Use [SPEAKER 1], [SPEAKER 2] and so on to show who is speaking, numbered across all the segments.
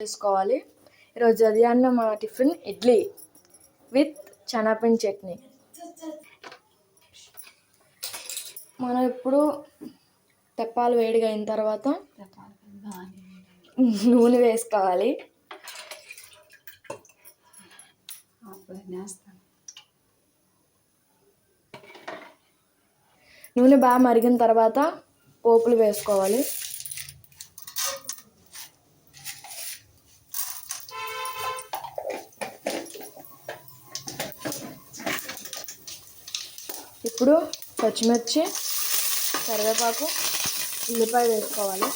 [SPEAKER 1] చేసుకోవాలి. ఈరోజు ఉదయాన్నం మా టిఫిన్ ఇడ్లీ విత్ చనాపిండి చట్నీ. మనం ఇప్పుడు తెప్పాలు వేడిగా అయిన తర్వాత నూనె వేసుకోవాలి. నూనె బాగా మరిగిన తర్వాత పోపులు వేసుకోవాలి. ఇప్పుడు పచ్చిమిర్చి కరివేపాకు ఉల్లిపాయ వేసుకోవాలి.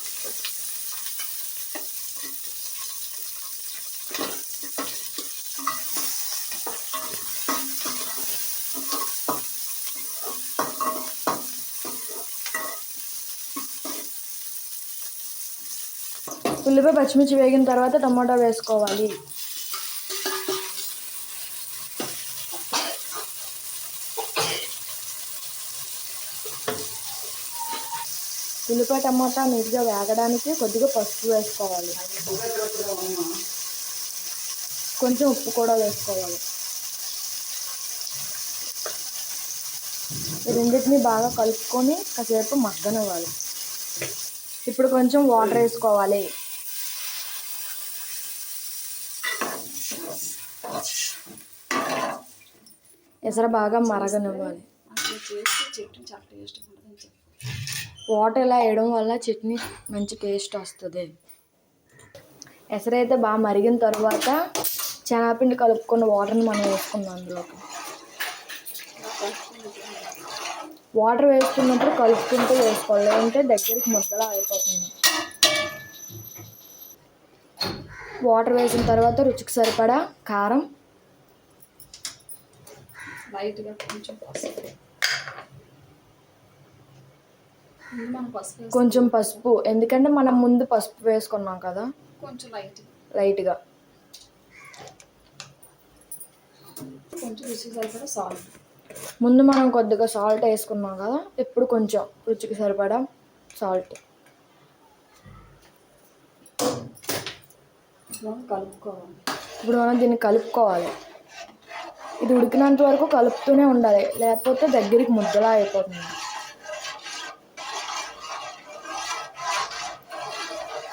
[SPEAKER 1] ఉల్లిపాయ పచ్చిమిర్చి వేగిన తర్వాత టమాటా వేసుకోవాలి. ఉల్లిపాయ టమాటా నీట్గా వేగడానికి కొద్దిగా పసుపు వేసుకోవాలి. కొంచెం ఉప్పు కూడా వేసుకోవాలి. రెండింటిని బాగా కలుపుకొని కాసేపు మగ్గనివ్వాలి. ఇప్పుడు కొంచెం వాటర్ వేసుకోవాలి. ఎసర బాగా మరగనివ్వాలి.
[SPEAKER 2] చెట్టు చాలా టేస్ట్
[SPEAKER 1] వాటర్ ఇలా వేయడం వల్ల చట్నీ మంచి టేస్ట్ వస్తుంది. ఎసరైతే బాగా మరిగిన తర్వాత శనగపిండి కలుపుకున్న వాటర్ని మనం వేసుకుందాం అందులోకి. వాటర్ వేసుకున్నప్పుడు కలుపుకుంటూ వేసుకోవాలి లేదంటే దగ్గరికి ముద్దలా అయిపోతుంది. వాటర్ వేసిన తర్వాత రుచికి సరిపడా కారం.
[SPEAKER 2] లైట్గా కొంచెం పసుపు ముందు మనం పసుపు వేస్తాం.
[SPEAKER 1] కొంచెం పసుపు. ఎందుకంటే మనం ముందు పసుపు వేసుకున్నాం కదా?
[SPEAKER 2] కొంచెం లైట్
[SPEAKER 1] లైట్గా.
[SPEAKER 2] కొంచెం రుచి సరిపడా సాల్ట్
[SPEAKER 1] ముందు మనం కొద్దిగా సాల్ట్ వేసుకున్నాం కదా? ఇప్పుడు కొంచెం రుచికి సరిపడా సాల్ట్
[SPEAKER 2] కలుపుకోవాలి.
[SPEAKER 1] ఇప్పుడు మనం దీన్ని కలుపుకోవాలి. ఇది ఉడికినంత వరకు కలుపుతూనే ఉండాలి. లేకపోతే దగ్గరికి ముద్దలా అయిపోతుంది.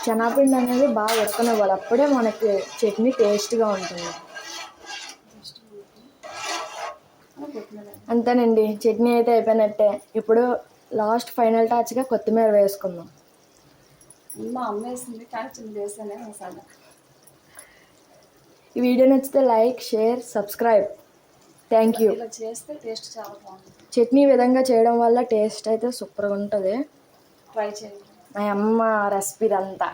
[SPEAKER 1] శనగపిండి అనేది బాగా ఉడకనివ్వాలి అప్పుడే మనకి చట్నీ టేస్ట్గా ఉంటుంది. అంతేనండి. చట్నీ అయితే అయిపోయినట్టే. ఇప్పుడు లాస్ట్ ఫైనల్ టచ్గా కొత్తిమీర వేసుకుందాం.
[SPEAKER 2] ముందు మా అమ్మ వేసింది కానీ చిన్న వేసానే మసాలా
[SPEAKER 1] ఈ వీడియో నచ్చితే like share subscribe. Thank you.
[SPEAKER 2] చేస్తే టేస్ట్ చాలా బాగుంటుంది.
[SPEAKER 1] చట్నీ విధంగా చేయడం వల్ల టేస్ట్ అయితే సూపర్గా ఉంటుంది.
[SPEAKER 2] ట్రై చేయండి.
[SPEAKER 1] అమ్మ రెసిపీ ఇదంతా.